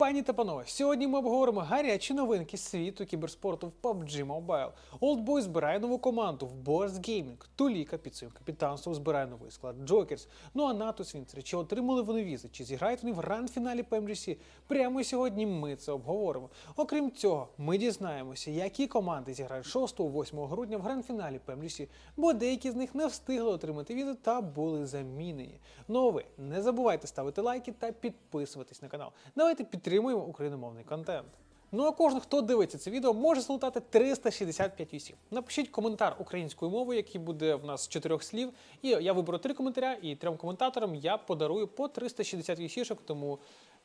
Пані та панове, сьогодні ми обговоримо гарячі новинки світу кіберспорту в PUBG Mobile. Oldboy збирає нову команду в Boars Gaming. Туліка під своїм капітанством збирає новий склад Джокерс. Ну а Натус Вінцер, чи отримали вони візи, чи зіграють вони в гранд-фіналі PMGC? Прямо сьогодні ми це обговоримо. Окрім цього, ми дізнаємося, які команди зіграють 6-8 грудня в гранд-фіналі PMGC, бо деякі з них не встигли отримати візи та були замінені. Ну не забувайте ставити лайки та підписуватись на канал. Давайте підтримуємо україномовний контент. Ну а кожен, хто дивиться це відео, може залутати 365 вісів. Напишіть коментар українською мовою, який буде в нас з чотирьох слів. І я виберу три коментаря, і трьом коментаторам я подарую по 360 вісішок. Тому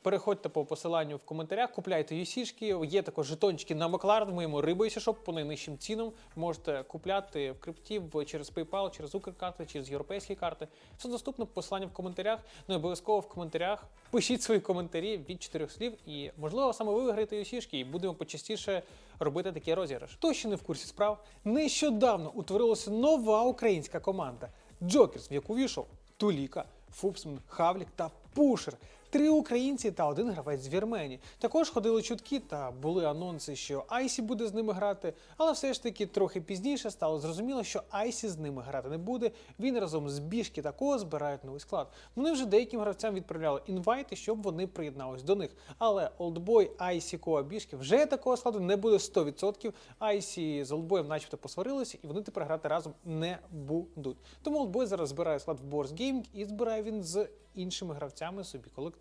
переходьте по посиланню в коментарях, купляйте вісішки. Є також жетончики на Маклард в моєму рибойсі шоп по найнижчим цінам. Можете купляти в крипті через PayPal, через Укркарти, через європейські карти. Все доступно, посилання в коментарях. Ну і обов'язково в коментарях пишіть свої коментарі від чотирьох слів. І можливо саме ви виграєте вісішки, і будемо почастіше робити такі розіграш. Хто ще не в курсі справ? Нещодавно утворилася нова українська команда Джокерс, в яку війшов Туліка, Фупсман, Хавлік та Пушер. Три українці та один гравець з Вірменії. Також ходили чутки та були анонси, що Айсі буде з ними грати, але все ж таки трохи пізніше стало зрозуміло, що Айсі з ними грати не буде. Він разом з Бішки та Ко збирають новий склад. Вони вже деяким гравцям відправляли інвайти, щоб вони приєднались до них. Але Олдбой, Айсі, Ко, Бішки вже такого складу не буде 100%. Айсі з Олдбоєм начебто посварилися, і вони тепер грати разом не будуть. Тому Олдбой зараз збирає склад в Борс Gaming і збирає він з іншими гравцями собі колектив.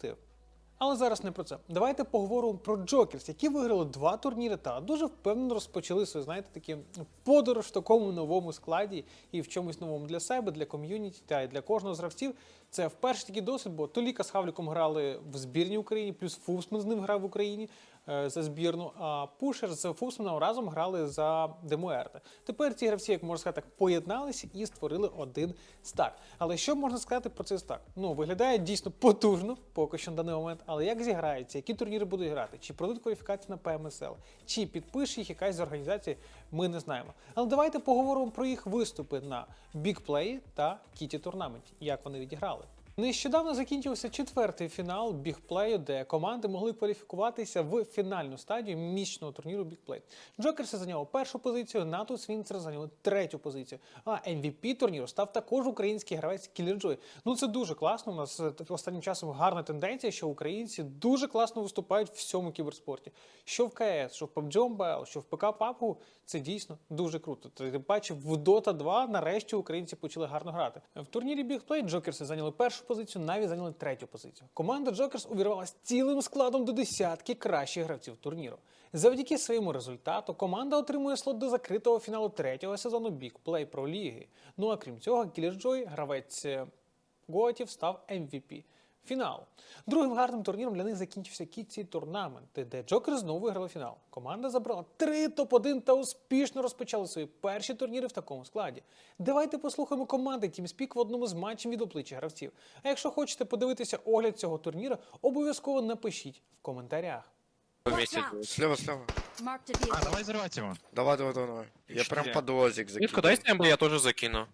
Але зараз не про це. Давайте поговоримо про Джокерс, які виграли два турніри та дуже впевнено розпочали свою, знаєте, такі подорож в такому новому складі і в чомусь новому для себе, для ком'юніті та й для кожного з гравців. Це вперше такий досвід, бо Толіка з Хавліком грали в збірній Україні, плюс Фусман з ним грав в Україні за збірну, а Пушер з Фусманом разом грали за Демуерте. Тепер ці гравці, як можна сказати, так поєдналися і створили один стак. Але що можна сказати про цей стак? Ну, виглядає дійсно потужно, поки що на даний момент. Але як зіграється, які турніри будуть грати, чи пройдуть кваліфікацію на ПМСЛ, чи підпише їх якась з організацій, ми не знаємо. Але давайте поговоримо про їх виступи на бікплеї та кіті турнаменті, як вони відіграли. Нещодавно закінчився четвертий фінал бігплею, де команди могли кваліфікуватися в фінальну стадію місячного турніру бігплей. Джокерси зайняли першу позицію, Натус Вінцер зайняли третю позицію. А MVP турніру став також український гравець Кілерджой. Ну це дуже класно. У нас е, останнім часом гарна тенденція, що українці дуже класно виступають в всьому кіберспорті. Що в КС, що в PUBG Mobile, що в ПК PUBG, це дійсно дуже круто. Ти бачив, в Dota 2 нарешті українці почали гарно грати. В турнірі бігплей Джокерси зайняли першу позицію, навіть зайняли третю позицію. Команда Джокерс увірвалась цілим складом до десятки кращих гравців турніру. Завдяки своєму результату команда отримує слот до закритого фіналу третього сезону бігплей Pro Ліги. Ну а крім цього, Кілерджой, гравець е, Готів, став MVP. Фінал. Другим гарним турніром для них закінчився Кітсі турнамент, де Джокер знову виграли фінал. Команда забрала три топ-1 та успішно розпочали свої перші турніри в такому складі. Давайте послухаємо команди TeamSpeak в одному з матчів від обличчя гравців. А якщо хочете подивитися огляд цього турніру, обов'язково напишіть в коментарях. Слева, слева. А, давай взрывать его. Давай, давай, давай, давай. Я прям под лозик Нитку закину. дай снэм, я тоже закину.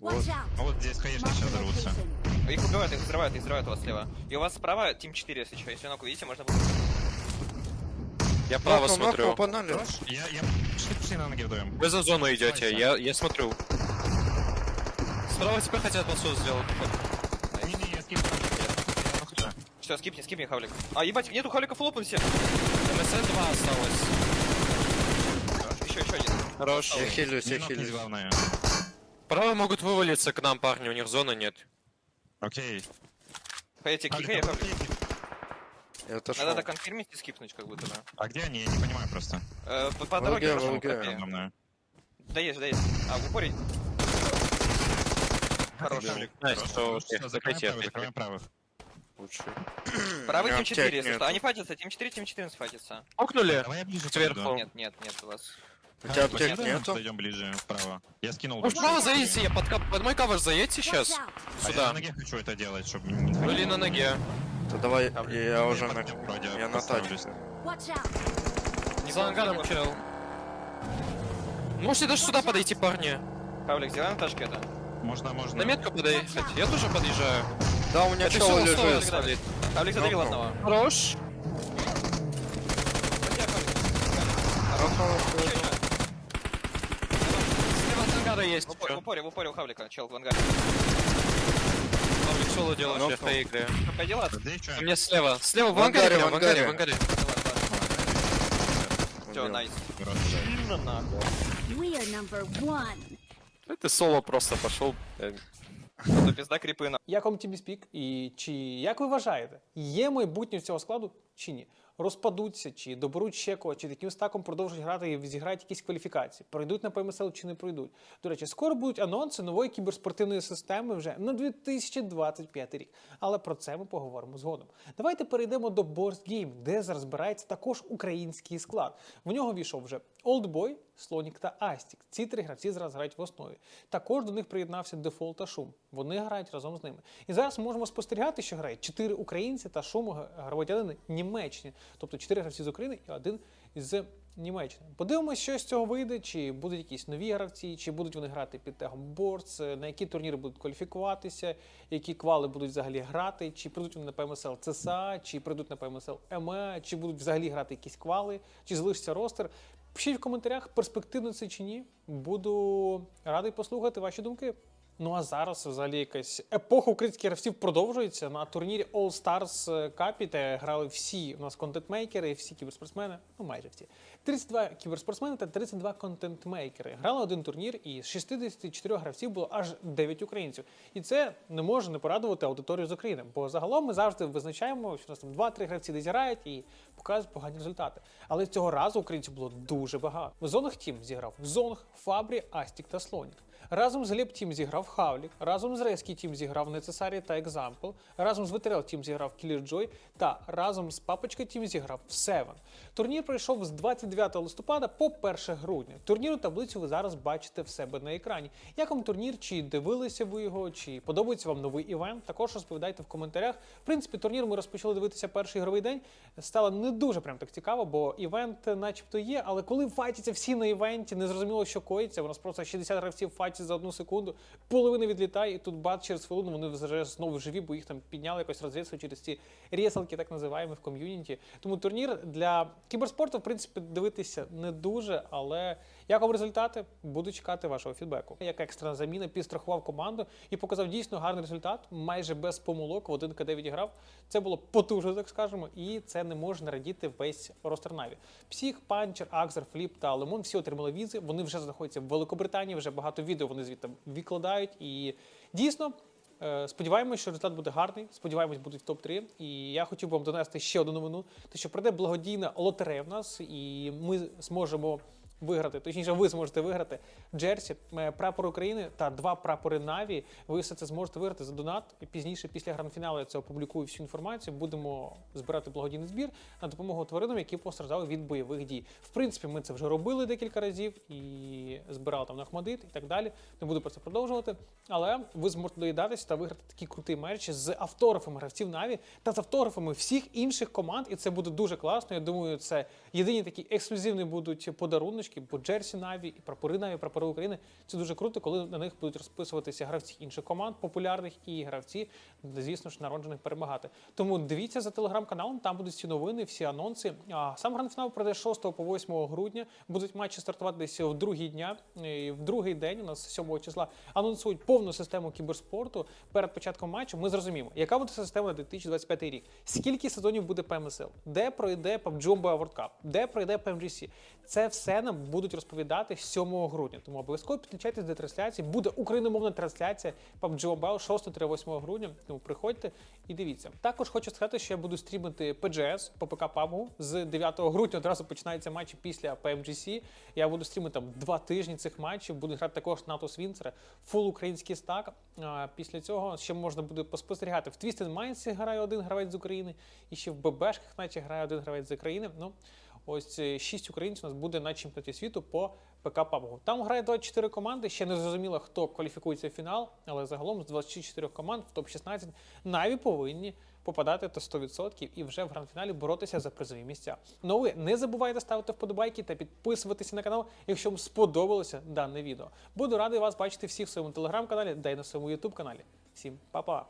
Out! Ну вот здесь, конечно, сейчас взорвутся. Их убивают, их взрывают, их взрывают у вас слева. И у вас справа Тим 4, если что. Если ног увидите, можно будет... Я право Нокнул, смотрю. погнали. Я, я... Пошли, пошли на ноги вдвоем. Вы за зону идете, я, я смотрю. Справа тебя хотят басу сделать. Не-не, я нахуй. Все, скипни, скипни хавлик. А, ебать, нету хавлика фулопнут все. МСН 2 осталось. Еще, еще один. Хорош. Я хилюсь, Не я нокнись, хилюсь. главное. Право могут вывалиться к нам, парни, у них зоны нет. Окей. Кликни. Я отошел. Надо конфирмить и скипнуть, как будто бы. А где они? Я не понимаю просто. Э, по, по дороге пошел, ЛГ. Да есть, да есть. А, в упоре. Хорош. Хавлик, Найс, хорош, то хорош. окей, Всё, закройте Закрываем правых. Лучше. Правый Тим 4, аптек если что. Они файтятся, Тим 4, Тим 14 файтятся. Окнули? Давай я ближе Сверху. Нет, нет, нет у вас. У тебя аптек пойдем, нету? Подойдем ближе вправо. Я скинул. Может, больше. право заедете, я под, под мой кавер заедьте сейчас? А я Сюда. на ноге хочу это делать, чтобы не Ну или на ноге. То давай, я, я уже на... Я на тачке. Watch out! За ангаром чел. Можете даже сюда подойти, парни. Хавлик, сделаем тачки это. Можно, можно. На метку подъехать. Я тоже подъезжаю. Да, у меня Это чел лежит. Хавлик задавил одного. Хорош. Чё, упоре, в чё? упоре, в упоре у Хавлика, чел в ангаре. Павлик соло делаешь, я Нокнул. фейк, да. Какая дела? Ты чё? Мне слева. Слева в В ангаре, ангаре, прям, в в ангаре, в ангаре. ангаре. Все, Убил. найс. Рот. Ну нахуй. We are number one. Это соло просто пошел. Э, Тут пизда кріпи на. Як вам Тіміспік? І чи як ви вважаєте, є майбутнє в цього складу чи ні? Розпадуться, чи доберуть ще кого, чи таким стаком продовжують грати і зіграють якісь кваліфікації, пройдуть на ПМСЛ чи не пройдуть. До речі, скоро будуть анонси нової кіберспортивної системи вже на 2025 рік. Але про це ми поговоримо згодом. Давайте перейдемо до Borst Game, де зараз збирається також український склад. В нього війшов вже Oldboy, Слонік та Астік. Ці три гравці зараз грають в основі. Також до них приєднався Дефолт та Шум. Вони грають разом з ними. І зараз можемо спостерігати, що грають чотири українці та Шум громадянини Німеччини, тобто чотири гравці з України і один з Німеччини. Подивимось, що з цього вийде, чи будуть якісь нові гравці, чи будуть вони грати під тегом Борс, на які турніри будуть кваліфікуватися, які квали будуть взагалі грати, чи прийдуть вони на ПМСЛ ЦСА, чи прийдуть на ПМСЛ ЕМЕ, чи будуть взагалі грати якісь квали, чи залишиться ростер. Пишіть в коментарях, перспективно це чи ні. Буду радий послухати ваші думки. Ну а зараз взагалі якась епоха українських гравців продовжується. На турнірі All Stars Cup, де грали всі у нас контентмейкери, всі кіберспортсмени, ну майже всі. 32 кіберспортсмени та 32 контентмейкери. Грали один турнір, і з 64 гравців було аж 9 українців. І це не може не порадувати аудиторію з України. Бо загалом ми завжди визначаємо, що у нас там 2-3 гравці десь грають і показують погані результати. Але цього разу українців було дуже багато. В зонах тім зіграв Зонг, Фабрі, Астік та Слонік. Разом з Глеб Тім зіграв Хавлік, разом з Резкі Тім зіграв Necessary та Example, разом з Ветерел Тім зіграв Killer Joy та разом з Папочка Тім зіграв Seven. Турнір пройшов з 29 листопада по 1 грудня. Турнірну таблицю ви зараз бачите в себе на екрані. Як вам турнір? Чи дивилися ви його, чи подобається вам новий івент? Також розповідайте в коментарях. В принципі, турнір ми розпочали дивитися перший ігровий день. Стало не дуже прям так цікаво, бо івент, начебто, є. Але коли файтяться всі на івенті, не зрозуміло, що коїться. У нас просто 60 гравців файтять за одну секунду, половина відлітає, і тут бат через хвилину вони вже знову живі, бо їх там підняли якось розв'язку через ці рєсалки, так називаємо в ком'юніті. Тому турнір для кіберспорту, в принципі, дивитися не дуже, але як вам результати? Буду чекати вашого фідбеку. Як екстрена заміна підстрахував команду і показав дійсно гарний результат, майже без помилок в один КД відіграв. Це було потужно, так скажемо, і це не може не радіти весь ростер Наві. Псіх, Панчер, Акзер, Фліп та Лемон всі отримали візи. Вони вже знаходяться в Великобританії. Вже багато відео вони звідти викладають. І дійсно. е, Сподіваємось, що результат буде гарний. Сподіваємось, будуть в топ-3. І я хотів би вам донести ще одну новину: те, що прийде благодійна лотерея в нас, і ми зможемо виграти. Точніше, ви зможете виграти Джерсі, е, прапор України та два прапори Наві. Ви все це зможете виграти за донат. І пізніше, після гранд-фіналу, я це опублікую всю інформацію. Будемо збирати благодійний збір на допомогу тваринам, які постраждали від бойових дій. В принципі, ми це вже робили декілька разів і збирали там на Ахмадит і так далі. Не буду про це продовжувати. Але ви зможете доїдатися та виграти такі круті мерчі з автографами гравців Наві та з автографами всіх інших команд. І це буде дуже класно. Я думаю, це єдині такі ексклюзивні будуть подаруночки, бо Джерсі Наві і прапори Наві, прапори України. Це дуже круто, коли на них будуть розписуватися гравці інших команд, популярних і гравці, звісно ж, народжених перемагати. Тому дивіться за телеграм-каналом, там будуть всі новини, всі анонси. А сам гранд-фінал пройде 6 по 8 грудня. Будуть матчі стартувати десь в другий дня. І в другий день у нас 7 числа анонсують повну систему кіберспорту. Перед початком матчу ми зрозуміємо, яка буде система на 2025 рік. Скільки сезонів буде ПМСЛ, де пройде PUBG World Cup, де пройде PMGC. Це все нам будуть розповідати 7 грудня. Тому обов'язково підключайтесь до трансляції. Буде україномовна трансляція PUBG Mobile 6-8 грудня. Тому приходьте і дивіться. Також хочу сказати, що я буду стрімити PGS по ПК PUBG. з 9 грудня. Одразу починаються матчі після PMGC. Я буду стрімити там два тижні цих матчів. Буду грати також НАТО Свінцера, фул український стак. Після цього ще можна буде поспостерігати. В Twisted Minds грає один гравець з України, і ще в ББшках, наче грає один гравець з України. Ну ось е, шість українців у нас буде на чемпіонаті світу по ПК PUBG. Там грає 24 команди. Ще не зрозуміло, хто кваліфікується в фінал, але загалом з 24 команд в топ-16 Наві повинні попадати до 100% і вже в гранд-фіналі боротися за призові місця. Ну ви не забувайте ставити вподобайки та підписуватися на канал, якщо вам сподобалося дане відео. Буду радий вас бачити всіх в своєму телеграм-каналі, да й на своєму ютуб каналі. Всім па-па!